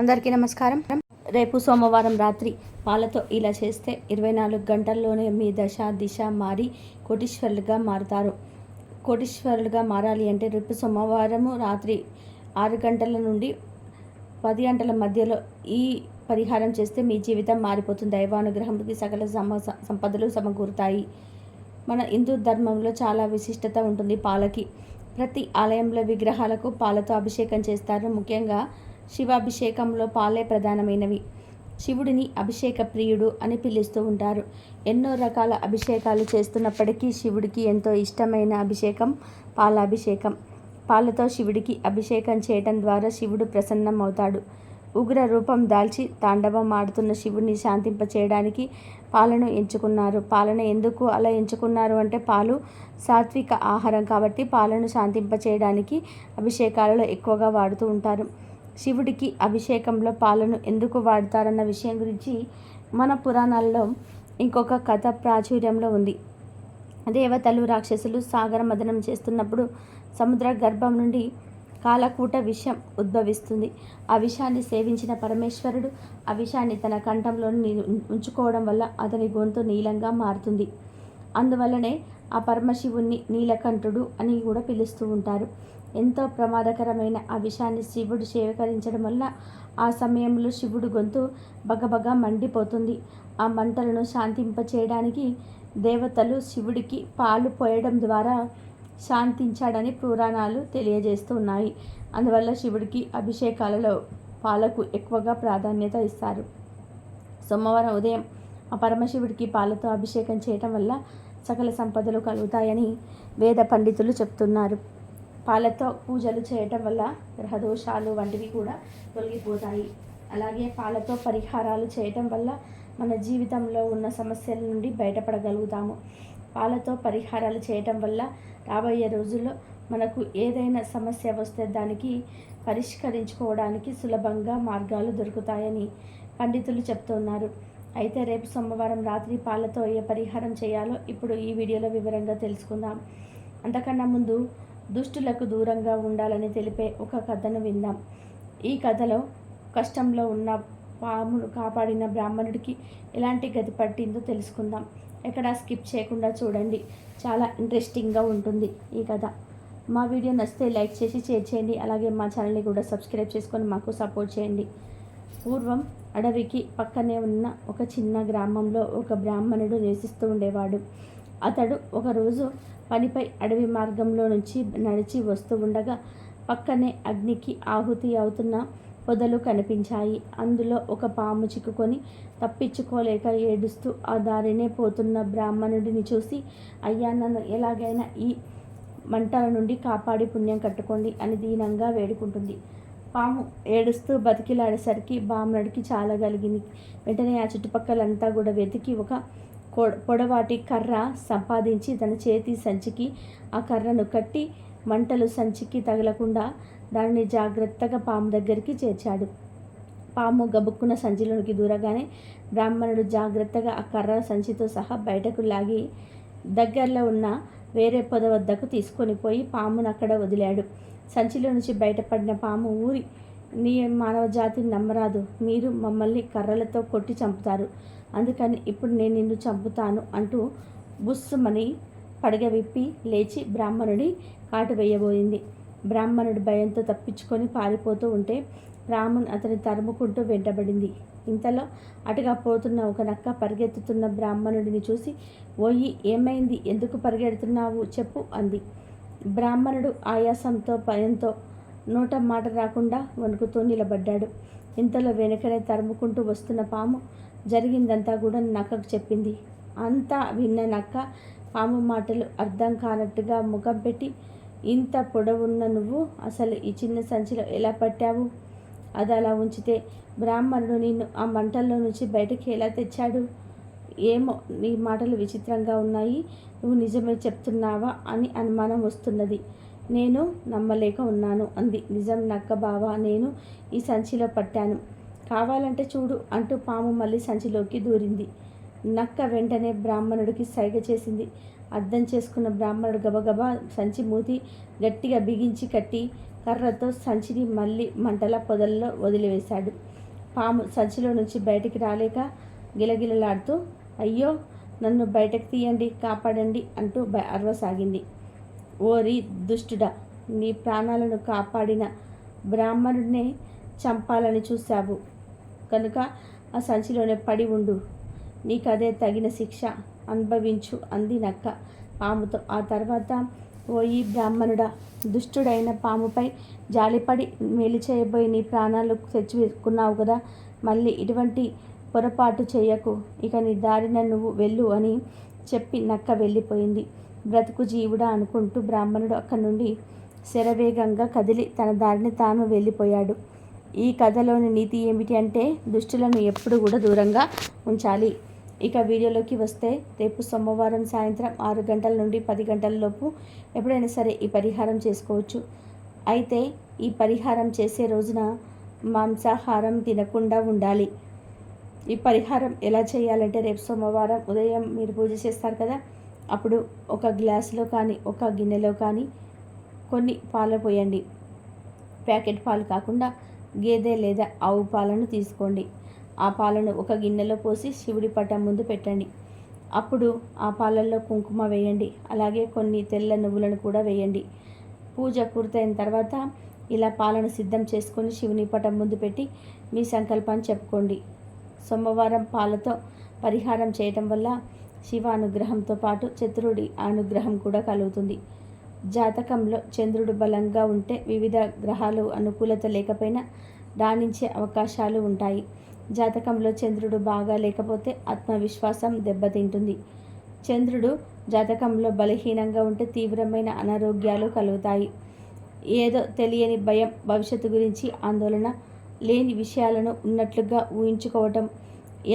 అందరికీ నమస్కారం. రేపు సోమవారం రాత్రి పాలతో ఇలా చేస్తే ఇరవై నాలుగు గంటల్లోనే మీ దశ దిశ మారి కోటీశ్వరులుగా మారుతారు. కోటీశ్వరులుగా మారాలి అంటే రేపు సోమవారము రాత్రి ఆరు గంటల నుండి పది గంటల మధ్యలో ఈ పరిహారం చేస్తే మీ జీవితం మారిపోతుంది. దైవానుగ్రహంకి సకల సమ సంపదలు సమకూరుతాయి. మన హిందూ ధర్మంలో చాలా విశిష్టత ఉంటుంది పాలకి. ప్రతి ఆలయంలో విగ్రహాలకు పాలతో అభిషేకం చేస్తారు. ముఖ్యంగా శివాభిషేకంలో పాలే ప్రధానమైనవి. శివుడిని అభిషేక ప్రియుడు అని పిలుస్తూ ఉంటారు. ఎన్నో రకాల అభిషేకాలు చేస్తున్నప్పటికీ శివుడికి ఎంతో ఇష్టమైన అభిషేకం పాలాభిషేకం. పాలతో శివుడికి అభిషేకం చేయటం ద్వారా శివుడు ప్రసన్నం అవుతాడు ఉగ్ర రూపం దాల్చి తాండవం ఆడుతున్న శివుడిని శాంతింపచేయడానికి పాలను ఎంచుకున్నారు. పాలను ఎందుకు అలా ఎంచుకున్నారు అంటే పాలు సాత్విక ఆహారం కాబట్టి పాలను శాంతింపచేయడానికి అభిషేకాలలో ఎక్కువగా వాడుతూ ఉంటారు. శివుడికి అభిషేకంలో పాలను ఎందుకు వాడతారన్న విషయం గురించి మన పురాణాల్లో ఇంకొక కథ ప్రాచుర్యంలో ఉంది. దేవతలు రాక్షసులు సాగర మదనం చేస్తున్నప్పుడు సముద్ర గర్భం నుండి కాలకూట విషం ఉద్భవిస్తుంది. ఆ విషాన్ని సేవించిన పరమేశ్వరుడు ఆ విషాన్ని తన కంఠంలో ఉంచుకోవడం వల్ల అతని గొంతు నీలంగా మారుతుంది. అందువల్లనే ఆ పరమశివుణ్ణి నీలకంఠుడు అని కూడా పిలుస్తూ ఉంటారు. ఎంతో ప్రమాదకరమైన ఆ విషాన్ని శివుడు సేవకరించడం వల్ల ఆ సమయంలో శివుడు గొంతు బగబగ మండిపోతుంది. ఆ మంటలను శాంతింపచేయడానికి దేవతలు శివుడికి పాలు పోయడం ద్వారా శాంతించాడని పురాణాలు తెలియజేస్తున్నాయి అందువల్ల శివుడికి అభిషేకాలలో పాలకు ఎక్కువగా ప్రాధాన్యత ఇస్తారు. సోమవారం ఉదయం ఆ పరమశివుడికి పాలతో అభిషేకం చేయటం వల్ల సకల సంపదలు కలుగుతాయని వేద పండితులు చెప్తున్నారు. పాలతో పూజలు చేయటం వల్ల గ్రహదోషాలు వంటివి కూడా తొలగిపోతాయి. అలాగే పాలతో పరిహారాలు చేయటం వల్ల మన జీవితంలో ఉన్న సమస్యల నుండి బయటపడగలుగుతాము. పాలతో పరిహారాలు చేయటం వల్ల రాబోయే రోజుల్లో మనకు ఏదైనా సమస్య వస్తే దానికి పరిష్కరించుకోవడానికి సులభంగా మార్గాలు దొరుకుతాయని పండితులు చెప్తున్నారు. అయితే రేపు సోమవారం రాత్రి పాలతో ఏ పరిహారం చేయాలో ఇప్పుడు ఈ వీడియోలో వివరంగా తెలుసుకుందాం. అంతకన్నా ముందు దుష్టులకు దూరంగా ఉండాలని తెలిపే ఒక కథను విందాం. ఈ కథలో కష్టంలో ఉన్న పామును కాపాడిన బ్రాహ్మణుడికి ఎలాంటి గతి పట్టిందో తెలుసుకుందాం. ఎక్కడ స్కిప్ చేయకుండా చూడండి. చాలా ఇంట్రెస్టింగ్గా ఉంటుంది ఈ కథ. మా వీడియో నచ్చితే లైక్ చేసి షేర్ చేయండి. అలాగే మా ఛానల్ని కూడా సబ్స్క్రైబ్ చేసుకొని మాకు సపోర్ట్ చేయండి. పూర్వం అడవికి పక్కనే ఉన్న ఒక చిన్న గ్రామంలో ఒక బ్రాహ్మణుడు నివసిస్తూ ఉండేవాడు. అతడు ఒకరోజు పనిపై అడవి మార్గంలో నుంచి నడిచి వస్తూ ఉండగా పక్కనే అగ్నికి ఆహుతి అవుతున్న పొదలు కనిపించాయి. అందులో ఒక పాము చిక్కుకొని తప్పించుకోలేక ఏడుస్తూ ఆ దారినే పోతున్న బ్రాహ్మణుడిని చూసి అయ్యా నన్ను ఎలాగైనా ఈ మంటల నుండి కాపాడి పుణ్యం కట్టుకోండి అని దీనంగా వేడుకుంటుంది. పాము ఏడుస్తూ బతికిలాడేసరికి బ్రాహ్మణుడికి చాలా కలిగింది వెంటనే ఆ చుట్టుపక్కలంతా కూడా వెతికి ఒక పొడవాటి కర్ర సంపాదించి తన చేతి సంచికి ఆ కర్రను కట్టి మంటలు సంచికి తగలకుండా దానిని జాగ్రత్తగా పాము దగ్గరికి చేర్చాడు. పాము గబుక్కున్న సంచిలోనికి దూరగానే బ్రాహ్మణుడు జాగ్రత్తగా ఆ కర్ర సంచితో సహా బయటకు లాగి దగ్గరలో ఉన్న వేరే పొద వద్దకు తీసుకొని పోయి పామును అక్కడ వదిలాడు. సంచిలో నుంచి బయటపడిన పాము ఊరి నీ మానవ జాతిని నమ్మరాదు. మీరు మమ్మల్ని కర్రలతో కొట్టి చంపుతారు. అందుకని ఇప్పుడు నేను నిన్ను చంపుతాను అంటూ బుస్సుమని పడగ విప్పి లేచి బ్రాహ్మణుడి కాటు వేయబోయింది. బ్రాహ్మణుడి భయంతో తప్పించుకొని పారిపోతూ ఉంటే రామున్ అతని తరుముకుంటూ వెంటబడింది. ఇంతలో అటుగా పోతున్న ఒక నక్క పరిగెత్తుతున్న బ్రాహ్మణుడిని చూసి ఓయి ఏమైంది? ఎందుకు పరిగెడుతున్నావు? చెప్పు అంది. బ్రాహ్మణుడు ఆయాసంతో భయంతో నోట మాట రాకుండా వణుకుతూ నిలబడ్డాడు. ఇంతలో వెనకనే తరుముకుంటూ వస్తున్న పాము జరిగిందంతా కూడా నక్కకు చెప్పింది. అంతా విన్న నక్క పాము మాటలు అర్థం కానట్టుగా ముఖం పెట్టి ఇంత పొడవున్న నువ్వు అసలు ఈ చిన్న సంచిలో ఎలా పట్టావు? అది అలా ఉంచితే బ్రాహ్మణుడు నిన్ను ఆ మంటల్లో నుంచి బయటకి ఎలా తెచ్చాడు? ఏమో నీ మాటలు విచిత్రంగా ఉన్నాయి నువ్వు నిజమే చెప్తున్నావా అని అనుమానం వస్తున్నది. నేను నమ్మలేక ఉన్నాను అంది. నిజం నక్క బావా నేను ఈ సంచిలో పట్టాను. కావాలంటే చూడు అంటూ పాము మళ్ళీ సంచిలోకి దూరింది. నక్క వెంటనే బ్రాహ్మణుడికి సైగ చేసింది. అర్థం చేసుకున్న బ్రాహ్మణుడు గబగబా సంచి మూతి గట్టిగా బిగించి కట్టి కర్రతో సంచిని మళ్ళీ మంటల పొదల్లో వదిలివేశాడు. పాము సంచిలో నుంచి బయటికి రాలేక గిలగిలలాడుతూ అయ్యో నన్ను బయటకు తీయండి కాపాడండి అంటూ అరవసాగింది. ఓరి దుష్టుడా నీ ప్రాణాలను కాపాడిన బ్రాహ్మణుడినే చంపాలని చూశావు. కనుక ఆ సంచిలోనే పడి ఉండు. నీకదే తగిన శిక్ష అనుభవించు అంది నక్క పాముతో. ఆ తర్వాత ఓయి బ్రాహ్మణుడా దుష్టుడైన పాముపై జాలిపడి మేలు చేయబోయి నీ ప్రాణాలు తెచ్చుకున్నావు కదా మళ్ళీ ఇటువంటి పొరపాటు చేయకు. ఇక నీ దారిన నువ్వు వెళ్ళు అని చెప్పి నక్క వెళ్ళిపోయింది. బ్రతుకు జీవుడా అనుకుంటూ బ్రాహ్మణుడు అక్కడి నుండి శరవేగంగా కదిలి తన దారిని తాను వెళ్ళిపోయాడు. ఈ కథలోని నీతి ఏమిటి అంటే దుష్టులను ఎప్పుడు కూడా దూరంగా ఉంచాలి. ఇక వీడియోలోకి వస్తే రేపు సోమవారం సాయంత్రం ఆరు గంటల నుండి పది గంటల లోపు ఎప్పుడైనా సరే ఈ పరిహారం చేసుకోవచ్చు. అయితే ఈ పరిహారం చేసే రోజున మాంసాహారం తినకుండా ఉండాలి. ఈ పరిహారం ఎలా చేయాలంటే రేపు సోమవారం ఉదయం మీరు పూజ చేస్తారు కదా అప్పుడు ఒక గ్లాసులో కానీ ఒక గిన్నెలో కానీ కొన్ని పాలు పోయండి. ప్యాకెట్ పాలు కాకుండా గేదె లేదా ఆవు పాలను తీసుకోండి. ఆ పాలను ఒక గిన్నెలో పోసి శివుడి పటం ముందు పెట్టండి. అప్పుడు ఆ పాలల్లో కుంకుమ వేయండి. అలాగే కొన్ని తెల్ల నువ్వులను కూడా వేయండి. పూజ పూర్తయిన తర్వాత ఇలా పాలను సిద్ధం చేసుకొని శివుని పటం ముందు పెట్టి మీ సంకల్పాన్ని చెప్పుకోండి. సోమవారం పాలతో పరిహారం చేయటం వల్ల శివ అనుగ్రహంతో పాటు చతురుడి అనుగ్రహం కూడా కలుగుతుంది. జాతకంలో చంద్రుడు బలంగా ఉంటే వివిధ గ్రహాలు అనుకూలత లేకపోయినా రాణించే అవకాశాలు ఉంటాయి. జాతకంలో చంద్రుడు బాగా లేకపోతే ఆత్మవిశ్వాసం దెబ్బతింటుంది. చంద్రుడు జాతకంలో బలహీనంగా ఉంటే తీవ్రమైన అనారోగ్యాలు కలుగుతాయి. ఏదో తెలియని భయం భవిష్యత్తు గురించి ఆందోళన లేని విషయాలను ఉన్నట్లుగా ఊహించుకోవటం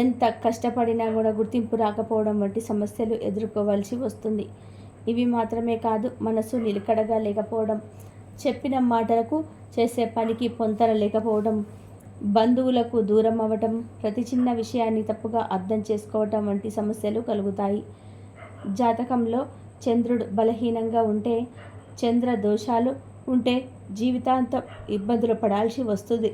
ఎంత కష్టపడినా కూడా గుర్తింపు రాకపోవడం వంటి సమస్యలు ఎదుర్కోవాల్సి వస్తుంది. ఇవి మాత్రమే కాదు మనసు నిలకడగా లేకపోవడం చెప్పిన మాటలకు చేసే పనికి పొంతన లేకపోవడం బంధువులకు దూరం అవ్వటం ప్రతి చిన్న విషయాన్ని తప్పుగా అర్థం చేసుకోవటం వంటి సమస్యలు కలుగుతాయి. జాతకంలో చంద్రుడు బలహీనంగా ఉంటే చంద్ర దోషాలు ఉంటే జీవితాంతం ఇబ్బందులు పడాల్సి వస్తుంది.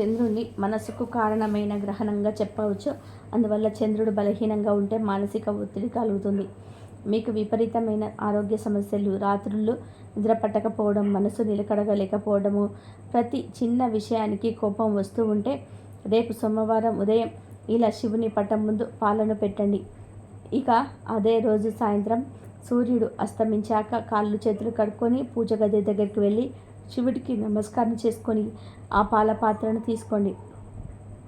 చంద్రుడిని మనసుకు కారణమైన గ్రహణంగా చెప్పవచ్చు. అందువల్ల చంద్రుడు బలహీనంగా ఉంటే మానసిక ఒత్తిడి కలుగుతుంది. మీకు విపరీతమైన ఆరోగ్య సమస్యలు రాత్రులు నిద్ర పట్టకపోవడం మనసు నిలకడగా లేకపోవడము ప్రతి చిన్న విషయానికి కోపం వస్తూ ఉంటే రేపు సోమవారం ఉదయం ఇలా శివుని పటం ముందు పాలను పెట్టండి. ఇక అదే రోజు సాయంత్రం సూర్యుడు అస్తమించాక కాళ్ళు చేతులు కడుక్కొని పూజ గది దగ్గరికి వెళ్ళి శివుడికి నమస్కారం చేసుకొని ఆ పాల పాత్రను తీసుకోండి.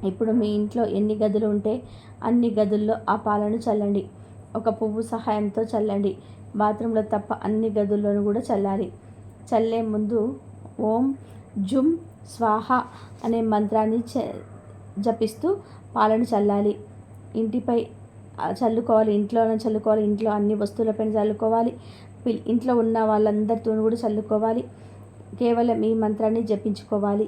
ఇప్పుడు మీ ఇంట్లో ఎన్ని గదులు ఉంటే అన్ని గదుల్లో ఆ పాలను చల్లండి. ఒక పువ్వు సహాయంతో చల్లండి. బాత్రూంలో తప్ప అన్ని గదుల్లోనూ కూడా చల్లాలి. చల్లే ముందు ఓం జుమ్ స్వాహ అనే మంత్రాన్ని చ జపిస్తూ పాలను చల్లాలి. ఇంటిపై చల్లుకోవాలి. ఇంట్లోనే చల్లుకోవాలి. ఇంట్లో అన్ని వస్తువులపైన చల్లుకోవాలి. పిల్- ఇంట్లో ఉన్న వాళ్ళందరితో కూడా చల్లుకోవాలి. కేవలం ఈ మంత్రాన్ని జపించుకోవాలి.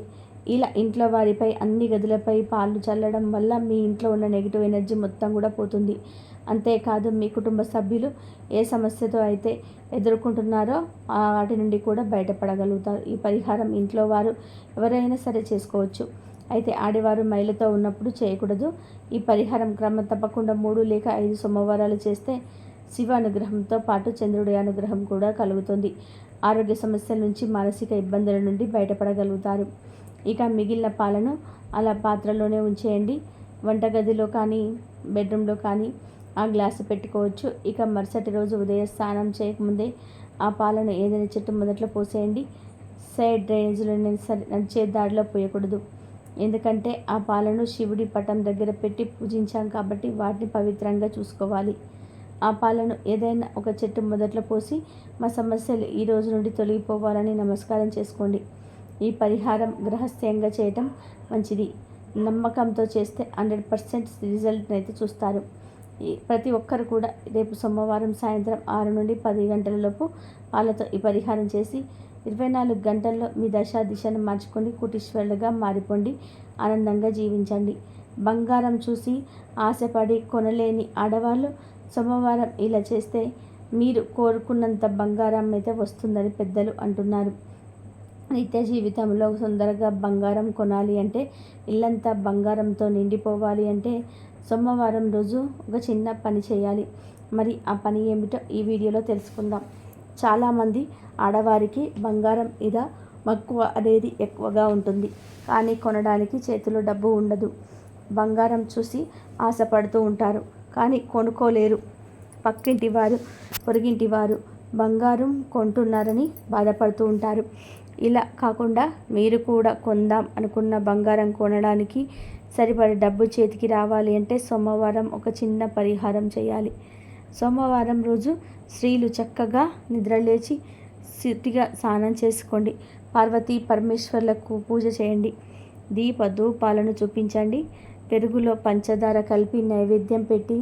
ఇలా ఇంట్లో వారిపై అన్ని గదులపై పాలు చల్లడం వల్ల మీ ఇంట్లో ఉన్న నెగిటివ్ ఎనర్జీ మొత్తం కూడా పోతుంది. అంతేకాదు మీ కుటుంబ సభ్యులు ఏ సమస్యతో అయితే ఎదుర్కొంటున్నారో ఆ వాటి నుండి కూడా బయటపడగలుగుతారు. ఈ పరిహారం ఇంట్లో వారు ఎవరైనా సరే చేసుకోవచ్చు. అయితే ఆడవారు మైలతో ఉన్నప్పుడు చేయకూడదు. ఈ పరిహారం క్రమం తప్పకుండా మూడు లేక ఐదు సోమవారాలు చేస్తే శివ అనుగ్రహంతో పాటు చంద్రుడి అనుగ్రహం కూడా కలుగుతుంది. ఆరోగ్య సమస్యల నుంచి మానసిక ఇబ్బందుల నుండి బయటపడగలుగుతారు. ఇక మిగిలిన పాలను అలా పాత్రలోనే ఉంచేయండి. వంటగదిలో కానీ బెడ్రూమ్లో కానీ ఆ గ్లాసు పెట్టుకోవచ్చు. ఇక మరుసటి రోజు ఉదయం స్నానం చేయకముందే ఆ పాలను ఏదైనా చెట్టు మొదట్లో పోసేయండి. సైడ్ డ్రైనేజీలో నడిచే దారిలో పోయకూడదు. ఎందుకంటే ఆ పాలను శివుడి పటం దగ్గర పెట్టి పూజించాం కాబట్టి వాటిని పవిత్రంగా చూసుకోవాలి. ఆ పాలను ఏదైనా ఒక చెట్టు మొదట్లో పోసి మా సమస్యలు ఈ రోజు నుండి తొలగిపోవాలని నమస్కారం చేసుకోండి. ఈ పరిహారం గ్రహస్థ్యంగా చేయటం మంచిది. నమ్మకంతో చేస్తే హండ్రెడ్ పర్సెంట్ రిజల్ట్ని అయితే చూస్తారు. ఈ ప్రతి ఒక్కరు కూడా రేపు సోమవారం సాయంత్రం ఆరు నుండి పది గంటలలోపు వాళ్ళతో పాలతో ఈ పరిహారం చేసి ఇరవై నాలుగు గంటల్లో మీ దశ దిశను మార్చుకొని కుటీశ్వరులుగా మారిపోండి ఆనందంగా జీవించండి. బంగారం చూసి ఆశపడి కొనలేని ఆడవాళ్ళు సోమవారం ఇలా చేస్తే మీరు కోరుకున్నంత బంగారం అయితే వస్తుందని పెద్దలు అంటున్నారు. నిత్య జీవితంలో సుందరగా బంగారం కొనాలి అంటే ఇల్లంతా బంగారంతో నిండిపోవాలి అంటే సోమవారం రోజు ఒక చిన్న పని చేయాలి. మరి ఆ పని ఏమిటో ఈ వీడియోలో తెలుసుకుందాం. చాలామంది ఆడవారికి బంగారం ఇద మక్కువ అనేది ఎక్కువగా ఉంటుంది. కానీ కొనడానికి చేతిలో డబ్బు ఉండదు. బంగారం చూసి ఆశపడుతూ ఉంటారు. కానీ కొనుక్కోలేరు. పక్కింటి వారు పొరుగింటి వారు బంగారం కొంటున్నారని బాధపడుతూ ఉంటారు. ఇలా కాకుండా మీరు కూడా కొందాం అనుకున్న బంగారం కొనడానికి సరిపడే డబ్బు చేతికి రావాలి అంటే సోమవారం ఒక చిన్న పరిహారం చేయాలి. సోమవారం రోజు స్త్రీలు చక్కగా నిద్రలేచి సిటిగా స్నానం చేసుకోండి. పార్వతీ పరమేశ్వర్లకు పూజ చేయండి. దీప ధూపాలను చూపించండి. పెరుగులో పంచదార కలిపి నైవేద్యం పెట్టి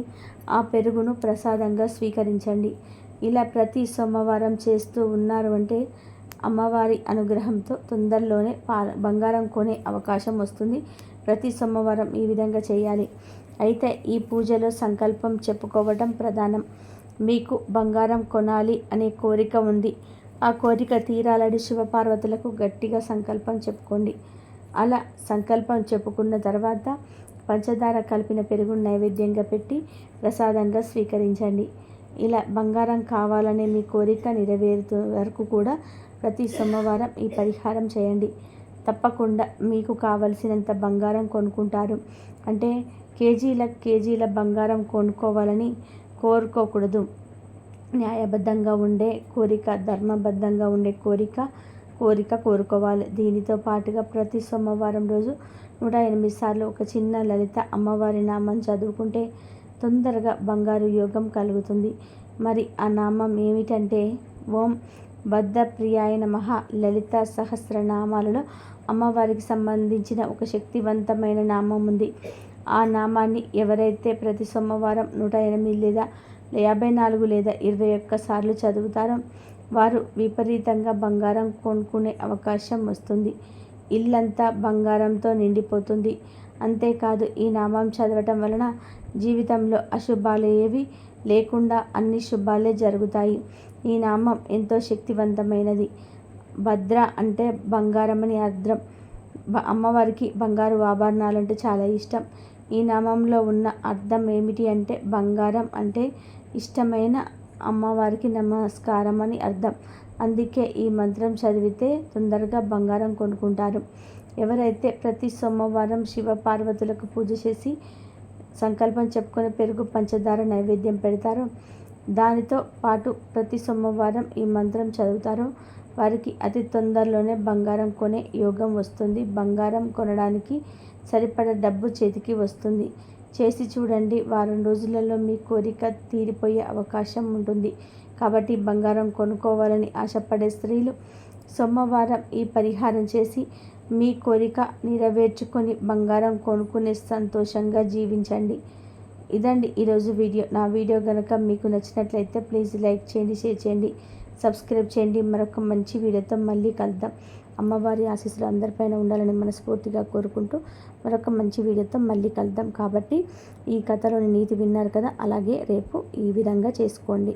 ఆ పెరుగును ప్రసాదంగా స్వీకరించండి. ఇలా ప్రతి సోమవారం చేస్తూ ఉన్నారు అంటే అమ్మవారి అనుగ్రహంతో తొందరలోనే బంగారం కొనే అవకాశం వస్తుంది. ప్రతి సోమవారం ఈ విధంగా చేయాలి. అయితే ఈ పూజలో సంకల్పం చెప్పుకోవడం ప్రధానం. మీకు బంగారం కొనాలి అనే కోరిక ఉంది. ఆ కోరిక తీరాలని శివపార్వతులకు గట్టిగా సంకల్పం చెప్పుకోండి. అలా సంకల్పం చెప్పుకున్న తర్వాత పంచదార కలిపిన పెరుగును నైవేద్యంగా పెట్టి ప్రసాదంగా స్వీకరించండి. ఇలా బంగారం కావాలనే మీ కోరిక నెరవేరుతూ వరకు కూడా ప్రతి సోమవారం ఈ పరిహారం చేయండి. తప్పకుండా మీకు కావలసినంత బంగారం కొనుక్కుంటారు. అంటే కేజీల కేజీల బంగారం కొనుక్కోవాలని కోరుకోకూడదు. న్యాయబద్ధంగా ఉండే కోరిక ధర్మబద్ధంగా ఉండే కోరిక కోరిక కోరుకోవాలి. దీనితో పాటుగా ప్రతి సోమవారం రోజు నూట ఎనిమిది సార్లు ఒక చిన్న లలిత అమ్మవారి నామం చదువుకుంటే తొందరగా బంగారు యోగం కలుగుతుంది. మరి ఆ నామం ఏమిటంటే ఓం భద్రప్రియాయ నమ. లలిత సహస్రనామాలలో అమ్మవారికి సంబంధించిన ఒక శక్తివంతమైన నామం ఉంది. ఆ నామాన్ని ఎవరైతే ప్రతి సోమవారం నూట ఎనిమిది లేదా యాభై నాలుగు లేదా ఇరవై ఒక్క సార్లు చదువుతారో వారు విపరీతంగా బంగారం కొనుక్కునే అవకాశం వస్తుంది. ఇల్లంతా బంగారంతో నిండిపోతుంది. అంతేకాదు ఈ నామం చదవటం వలన జీవితంలో అశుభాలు ఏవి లేకుండా అన్ని శుభాలే జరుగుతాయి. ఈ నామం ఎంతో శక్తివంతమైనది. భద్ర అంటే బంగారం అని అర్థం అమ్మవారికి బంగారు ఆభరణాలు అంటే చాలా ఇష్టం. ఈ నామంలో ఉన్న అర్థం ఏమిటి అంటే బంగారం అంటే ఇష్టమైన అమ్మవారికి నమస్కారం అని అర్థం. అందుకే ఈ మంత్రం చదివితే తొందరగా బంగారం కొనుక్కుంటారు. ఎవరైతే ప్రతి సోమవారం శివ పార్వతులకు పూజ చేసి సంకల్పం చెప్పుకొని పెరుగు పంచదార నైవేద్యం పెడతారో దానితో పాటు ప్రతి సోమవారం ఈ మంత్రం చదువుతారో వారికి అతి తొందరలోనే బంగారం కొనే యోగం వస్తుంది. బంగారం కొనడానికి సరిపడ డబ్బు చేతికి వస్తుంది. చేసి చూడండి వారం రోజులలో మీ కోరిక తీరిపోయే అవకాశం ఉంటుంది. కాబట్టి బంగారం కొనుక్కోవాలని ఆశపడే స్త్రీలు సోమవారం ఈ పరిహారం చేసి మీ కోరిక నెరవేర్చుకొని బంగారం కొనుక్కునే సంతోషంగా జీవించండి. ఇదండి ఈరోజు వీడియో. నా వీడియో కనుక మీకు నచ్చినట్లయితే ప్లీజ్ లైక్ చేయండి షేర్ చేయండి సబ్స్క్రైబ్ చేయండి. మరొక మంచి వీడియోతో మళ్ళీ కలుద్దాం. అమ్మవారి ఆశీస్సులు అందరిపైన ఉండాలని మనస్ఫూర్తిగా కోరుకుంటూ మరొక మంచి వీడియోతో మళ్ళీ కలుద్దాం. కాబట్టి ఈ కథలోని నీతి విన్నారు కదా? అలాగే రేపు ఈ విధంగా చేసుకోండి.